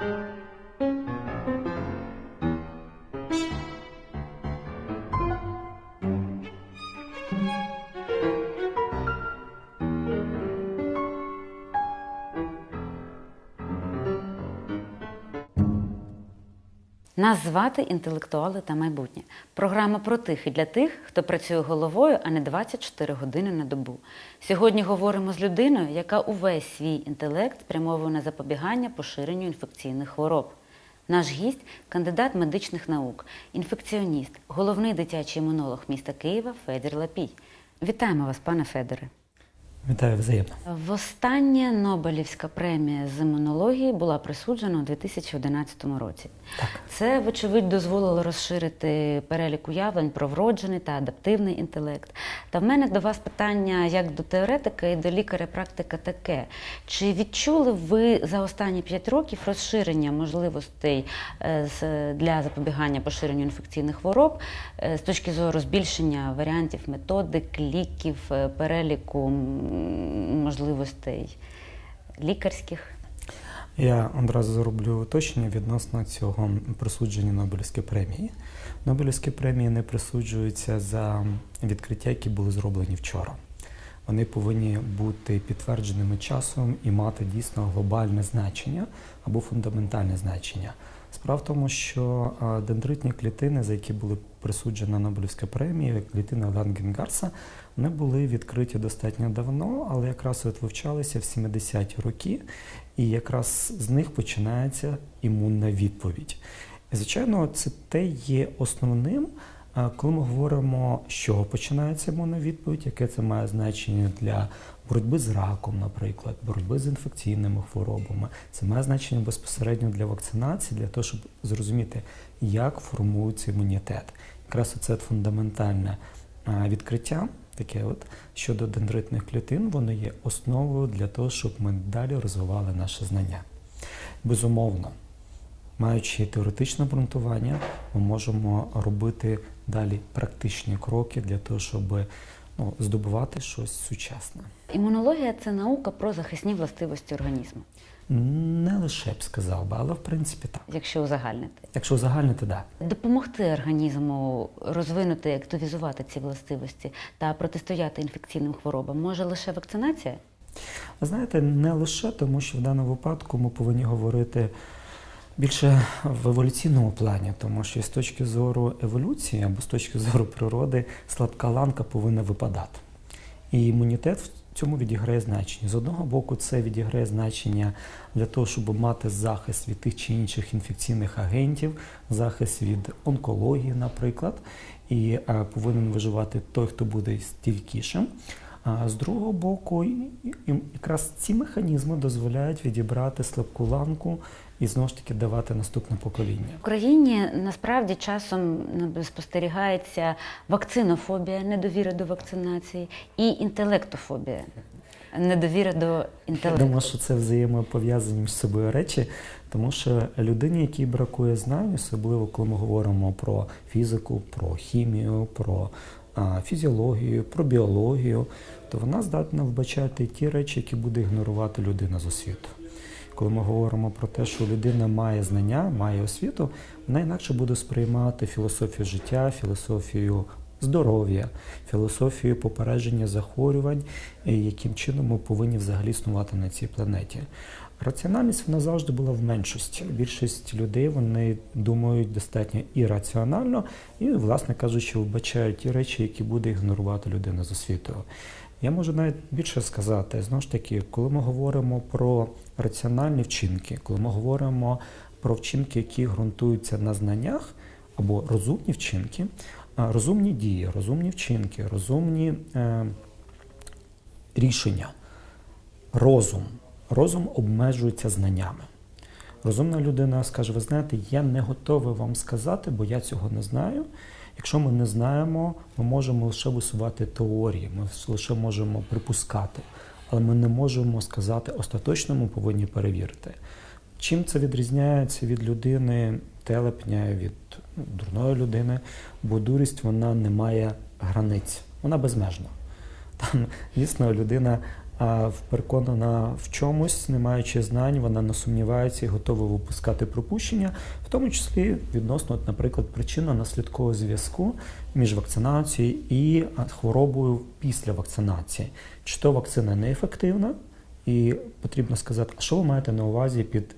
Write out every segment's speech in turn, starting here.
thank you Нас звати інтелектуали та майбутнє. Програма про тих і для тих, хто працює головою, а не 24 години на добу. Сьогодні говоримо з людиною, яка увесь свій інтелект спрямовує на запобігання поширенню інфекційних хвороб. Наш гість кандидат медичних наук, інфекціоніст, головний дитячий імунолог міста Києва Федір Лапій. Вітаємо вас, пане Федоре. Вітаю взаємно. Востаннє Нобелівська премія з імунології була присуджена у 2011 році. Так. Це, вочевидь, дозволило розширити перелік уявлень про вроджений та адаптивний інтелект. Та в мене до вас питання як до теоретика і до лікаря-практика таке. Чи відчули ви за останні 5 років розширення можливостей е, для запобігання поширенню інфекційних хвороб е, з точки зору збільшення варіантів методик, ліків, е, переліку можливостей лікарських? Я одразу зроблю уточнення відносно цього присудження Нобелівської премії. Нобелівські премії не присуджуються за відкриття, які були зроблені вчора. Вони повинні бути підтвердженими часом і мати дійсно глобальне значення або фундаментальне значення. Справа в тому, що дендритні клітини, за які були присуджена Нобелівська премія, клітини Лангенгарса, вони були відкриті достатньо давно, але якраз от вивчалися в 70-ті роки, і якраз з них починається імунна відповідь. І, звичайно, це те є основним, коли ми говоримо, з чого починається імунна відповідь, яке це має значення для боротьби з раком, наприклад, боротьби з інфекційними хворобами. Це має значення безпосередньо для вакцинації, для того, щоб зрозуміти, як формується імунітет. Якраз це фундаментальне відкриття, таке от щодо дендритних клітин, воно є основою для того, щоб ми далі розвивали наше знання. Безумовно, маючи теоретичне обґрунтування, ми можемо робити далі практичні кроки для того, щоб ну, здобувати щось сучасне. Імунологія це наука про захисні властивості організму, Не лише б сказав би, але в принципі так. якщо узагальнити. Якщо узагальнити, так. Допомогти організму розвинути, активізувати ці властивості та протистояти інфекційним хворобам може лише вакцинація? Знаєте, не лише тому, що в даному випадку ми повинні говорити більше в еволюційному плані, тому що з точки зору еволюції або з точки зору природи слабка ланка повинна випадати. І імунітет в цьому відіграє значення. З одного боку, це відіграє значення для того, щоб мати захист від тих чи інших інфекційних агентів, захист від онкології, наприклад, і е, повинен виживати той, хто буде стійкішим. А з другого боку, якраз ці механізми дозволяють відібрати слабку ланку і знову ж таки давати наступне покоління. В Україні насправді часом ну, спостерігається вакцинофобія, недовіра до вакцинації і інтелектофобія, недовіра до Я думаю, що це взаємопов'язані між собою речі, тому що людині, якій бракує знань, особливо коли ми говоримо про фізику, про хімію, про а, фізіологію, про біологію, то вона здатна вбачати ті речі, які буде ігнорувати людина з освіту. Коли ми говоримо про те, що людина має знання, має освіту, вона інакше буде сприймати філософію життя, філософію здоров'я, філософію попередження захворювань, яким чином ми повинні взагалі існувати на цій планеті. Раціональність вона завжди була в меншості. Більшість людей вони думають достатньо ірраціонально і, власне кажучи, вбачають ті речі, які буде ігнорувати людина з освітою. Я можу навіть більше сказати, знову ж таки, коли ми говоримо про раціональні вчинки, коли ми говоримо про вчинки, які ґрунтуються на знаннях або розумні вчинки, розумні дії, розумні вчинки, розумні е, рішення, розум. Розум обмежується знаннями. Розумна людина скаже: ви знаєте, я не готовий вам сказати, бо я цього не знаю. Якщо ми не знаємо, ми можемо лише висувати теорії, ми лише можемо припускати, але ми не можемо сказати остаточно, ми повинні перевірити. Чим це відрізняється від людини телепня, від ну, дурної людини, бо дурість вона не має границь, вона безмежна. Там, дійсно, людина переконана в чомусь, не маючи знань, вона не сумнівається і готова випускати пропущення, в тому числі відносно, от, наприклад, причинно-наслідкового зв'язку між вакцинацією і хворобою після вакцинації. Чи то вакцина неефективна, і потрібно сказати, а що ви маєте на увазі під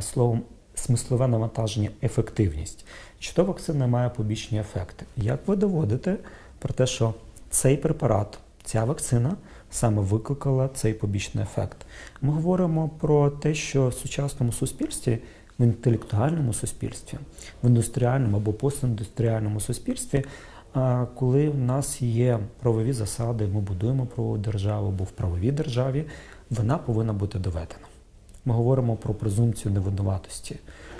словом смислове навантаження, ефективність? Чи то вакцина має побічні ефекти? Як ви доводите про те, що цей препарат, ця вакцина саме викликала цей побічний ефект? Ми говоримо про те, що в сучасному суспільстві, в інтелектуальному суспільстві, в індустріальному або постіндустріальному суспільстві, коли в нас є правові засади, ми будуємо правову державу, бо в правовій державі вона повинна бути доведена. Ми говоримо про презумпцію невинуватості.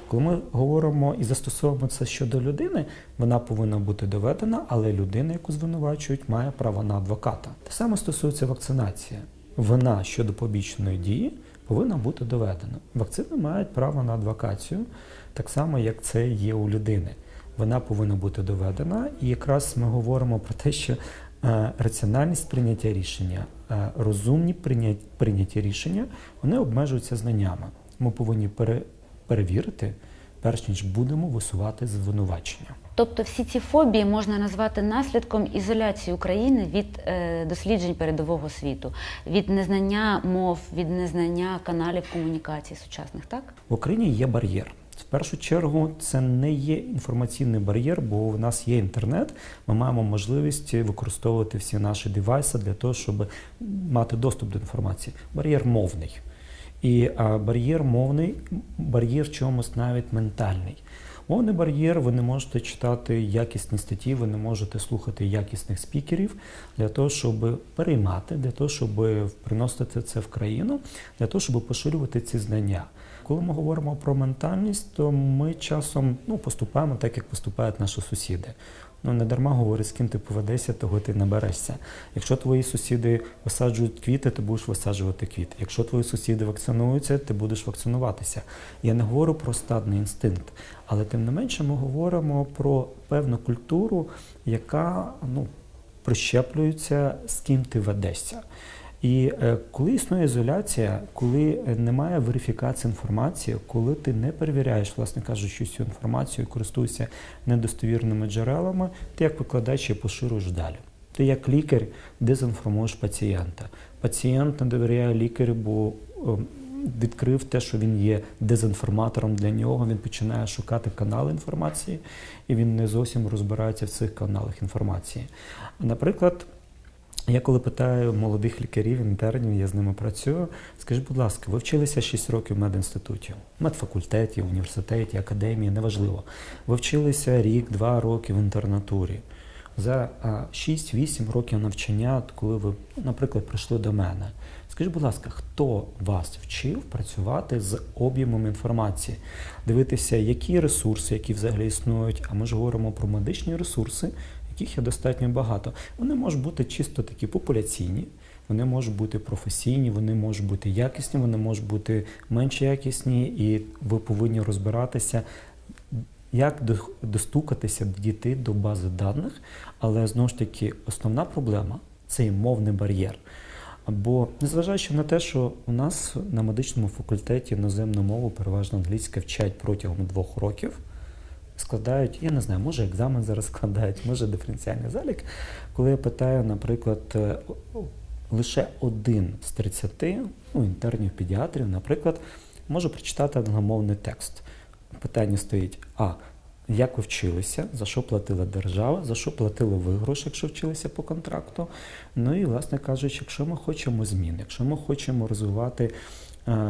Коли ми говоримо і застосовуємо це щодо людини, вона повинна бути доведена, але людина, яку звинувачують, має право на адвоката. Те саме стосується вакцинації. Вина щодо побічної дії повинна бути доведена. Вакцини мають право на адвокацію, так само, як це є у людини. Вона повинна бути доведена, і якраз ми говоримо про те, що е, раціональність прийняття рішення, е, розумні прийняття, рішення, вони обмежуються знаннями. Ми повинні пере, перевірити, перш ніж будемо висувати звинувачення. Тобто всі ці фобії можна назвати наслідком ізоляції України від е, досліджень передового світу, від незнання мов, від незнання каналів комунікації сучасних, так? В Україні є бар'єр. В першу чергу це не є інформаційний бар'єр, бо в нас є інтернет. Ми маємо можливість використовувати всі наші девайси для того, щоб мати доступ до інформації. Бар'єр мовний. І бар'єр мовний, бар'єр чомусь навіть ментальний. Мовний бар'єр, ви не можете читати якісні статті, ви не можете слухати якісних спікерів для того, щоб переймати, для того, щоб приносити це в країну, для того, щоб поширювати ці знання. Коли ми говоримо про ментальність, то ми часом ну, поступаємо так, як поступають наші сусіди. Ну не дарма говорить, з ким ти поведешся, того ти наберешся. Якщо твої сусіди висаджують квіти, ти будеш висаджувати квіти. Якщо твої сусіди вакцинуються, ти будеш вакцинуватися. Я не говорю про стадний інстинкт, але тим не менше ми говоримо про певну культуру, яка ну, прищеплюється, з ким ти ведешся. І е, коли існує ізоляція, коли е, немає верифікації інформації, коли ти не перевіряєш, власне кажучи, цю інформацію, користуєшся недостовірними джерелами, ти як викладач її поширюєш далі. Ти як лікар дезінформуєш пацієнта. Пацієнт не довіряє лікарю, бо е, відкрив те, що він є дезінформатором для нього. Він починає шукати канали інформації, і він не зовсім розбирається в цих каналах інформації. Наприклад. Я коли питаю молодих лікарів, інтернів, я з ними працюю. Скажіть, будь ласка, ви вчилися 6 років в медінституті, медфакультеті, університеті, академії, неважливо. Ви вчилися рік, два роки в інтернатурі. За 6-8 років навчання, коли ви, наприклад, прийшли до мене. Скажіть, будь ласка, хто вас вчив працювати з об'ємом інформації, дивитися, які ресурси, які взагалі існують, а ми ж говоримо про медичні ресурси, яких є достатньо багато. Вони можуть бути чисто такі популяційні, вони можуть бути професійні, вони можуть бути якісні, вони можуть бути менш якісні, і ви повинні розбиратися, як достукатися дійти до бази даних. Але знову ж таки, основна проблема це мовний бар'єр. Бо незважаючи на те, що у нас на медичному факультеті іноземну мову переважно англійська вчать протягом двох років складають, я не знаю, може екзамен зараз складають, може диференціальний залік. Коли я питаю, наприклад, е, лише один з 30 ну, інтернів педіатрів, наприклад, може прочитати англомовний текст. Питання стоїть: а як ви вчилися, за що платила держава, за що платили ви гроші, якщо вчилися по контракту. Ну і, власне кажучи, якщо ми хочемо змін, якщо ми хочемо розвивати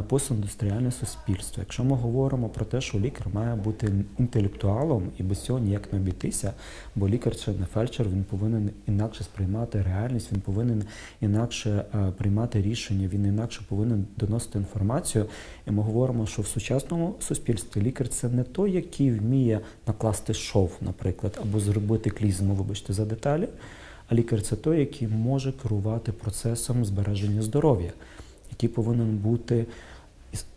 постіндустріальне суспільство. Якщо ми говоримо про те, що лікар має бути інтелектуалом і без цього ніяк не обійтися, бо лікар чи не фельдшер, він повинен інакше сприймати реальність, він повинен інакше приймати рішення, він інакше повинен доносити інформацію. І ми говоримо, що в сучасному суспільстві лікар це не той, який вміє накласти шов, наприклад, або зробити клізму, вибачте, за деталі. А лікар це той, який може керувати процесом збереження здоров'я який повинен бути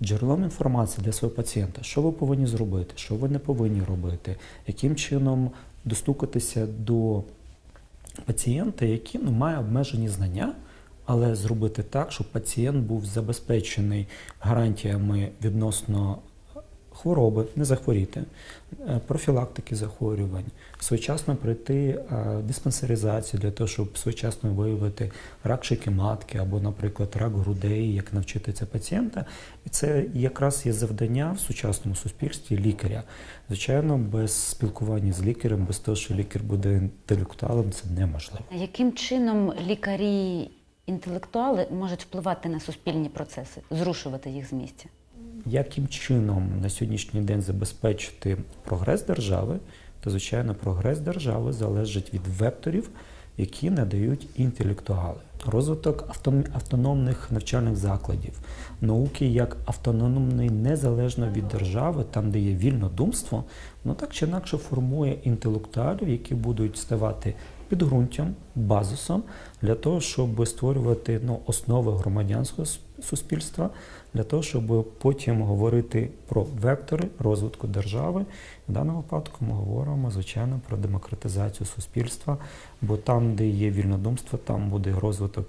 джерелом інформації для свого пацієнта, що ви повинні зробити, що ви не повинні робити, яким чином достукатися до пацієнта, який ну, має обмежені знання, але зробити так, щоб пацієнт був забезпечений гарантіями відносно хвороби, не захворіти, е, профілактики захворювань, своєчасно пройти е, диспансеризацію для того, щоб своєчасно виявити рак шийки матки або, наприклад, рак грудей, як навчити це пацієнта. І це якраз є завдання в сучасному суспільстві лікаря. Звичайно, без спілкування з лікарем, без того, що лікар буде інтелектуалом, це неможливо. Яким чином лікарі інтелектуали можуть впливати на суспільні процеси, зрушувати їх з місця? Яким чином на сьогоднішній день забезпечити прогрес держави, то звичайно прогрес держави залежить від векторів, які надають інтелектуали. Розвиток автономних навчальних закладів, науки як автономний незалежно від держави, там де є вільнодумство, воно так чи інакше формує інтелектуалів, які будуть ставати підґрунтям, базисом для того, щоб створювати ну, основи громадянського суспільства, для того, щоб потім говорити про вектори розвитку держави. В даному випадку ми говоримо, звичайно, про демократизацію суспільства, бо там, де є вільнодумство, там буде розвиток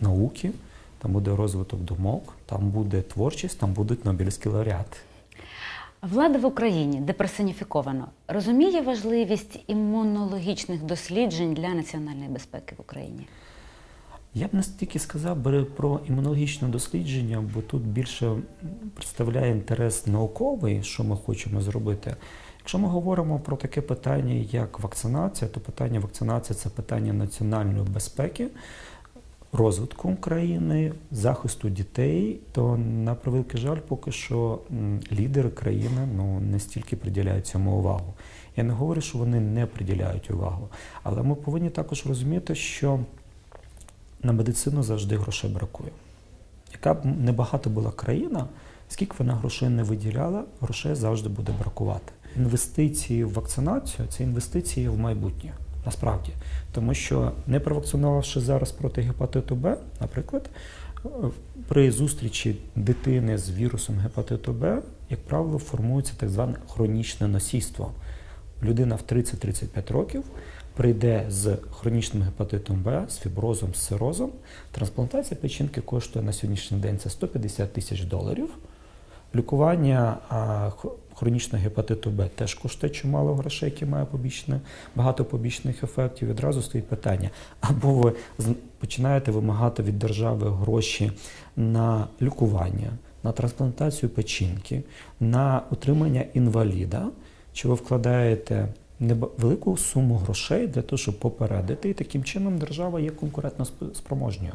науки, там буде розвиток думок, там буде творчість, там будуть Нобелівські лауреати. Влада в Україні, де персоніфіковано, розуміє важливість імунологічних досліджень для національної безпеки в Україні. Я б не стільки сказав про імунологічне дослідження, бо тут більше представляє інтерес науковий, що ми хочемо зробити. Якщо ми говоримо про таке питання, як вакцинація, то питання вакцинації це питання національної безпеки, розвитку країни, захисту дітей, то на превеликий жаль, поки що лідери країни ну не стільки приділяють цьому увагу. Я не говорю, що вони не приділяють увагу, але ми повинні також розуміти, що на медицину завжди грошей бракує. Яка б небагато була країна, скільки вона грошей не виділяла, грошей завжди буде бракувати. Інвестиції в вакцинацію це інвестиції в майбутнє. Насправді, тому що не провакцинувавши зараз проти гепатиту Б, наприклад, при зустрічі дитини з вірусом гепатиту Б, як правило, формується так зване хронічне носійство. Людина в 30-35 років прийде з хронічним гепатитом Б, з фіброзом, з цирозом. Трансплантація печінки коштує на сьогоднішній день це 150 тисяч доларів. Лікування хронічного гепатиту Б теж коштує чимало грошей, які має побічне, багато побічних ефектів. Відразу стоїть питання: або ви починаєте вимагати від держави гроші на лікування, на трансплантацію печінки, на утримання інваліда, чи ви вкладаєте велику суму грошей для того, щоб попередити, і таким чином держава є конкурентно сп- спроможною.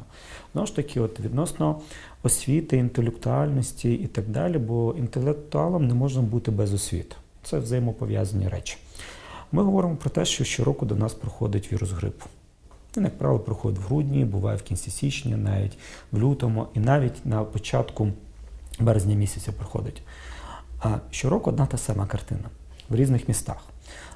Знову ж таки, от відносно освіти, інтелектуальності і так далі, бо інтелектуалом не можна бути без освіти. Це взаємопов'язані речі. Ми говоримо про те, що щороку до нас проходить вірус грипу. Він, як правило, проходить в грудні, буває в кінці січня, навіть в лютому, і навіть на початку березня місяця проходить. А щороку одна та сама картина в різних містах.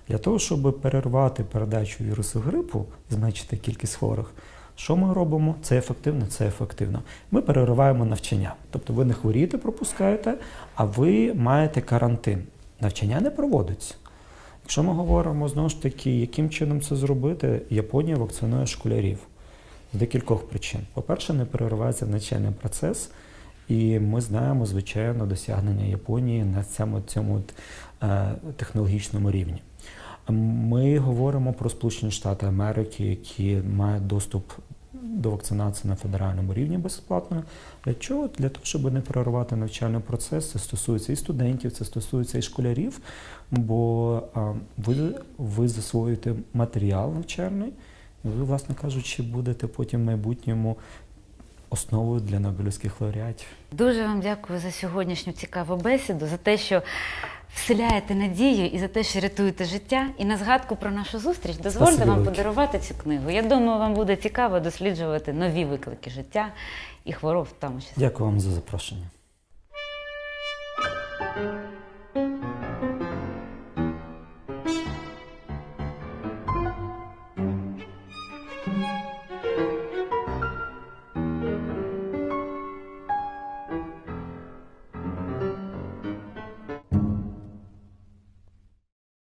Для того, щоб перервати передачу вірусу грипу, зменшити кількість хворих, що ми робимо? Це ефективно, це ефективно. Ми перериваємо навчання. Тобто ви не хворієте, пропускаєте, а ви маєте карантин. Навчання не проводиться. Якщо ми говоримо знову ж таки, яким чином це зробити, Японія вакцинує школярів з декількох причин. По-перше, не переривається навчальний процес, і ми знаємо, звичайно, досягнення Японії на цьому, цьому е, технологічному рівні. Ми говоримо про Сполучені Штати Америки, які мають доступ до вакцинації на федеральному рівні безплатно. Для чого? Для того, щоб не перервати навчальний процес. Це стосується і студентів, це стосується і школярів, бо ви, ви засвоюєте матеріал навчальний, і ви, власне кажучи, будете потім в майбутньому основою для Нобелівських лауреатів. Дуже вам дякую за сьогоднішню цікаву бесіду, за те, що вселяєте надію і за те, що рятуєте життя. І на згадку про нашу зустріч дозвольте Спасибо вам подарувати цю книгу. Я думаю, вам буде цікаво досліджувати нові виклики життя і хвороб в тому числі. Дякую вам за запрошення.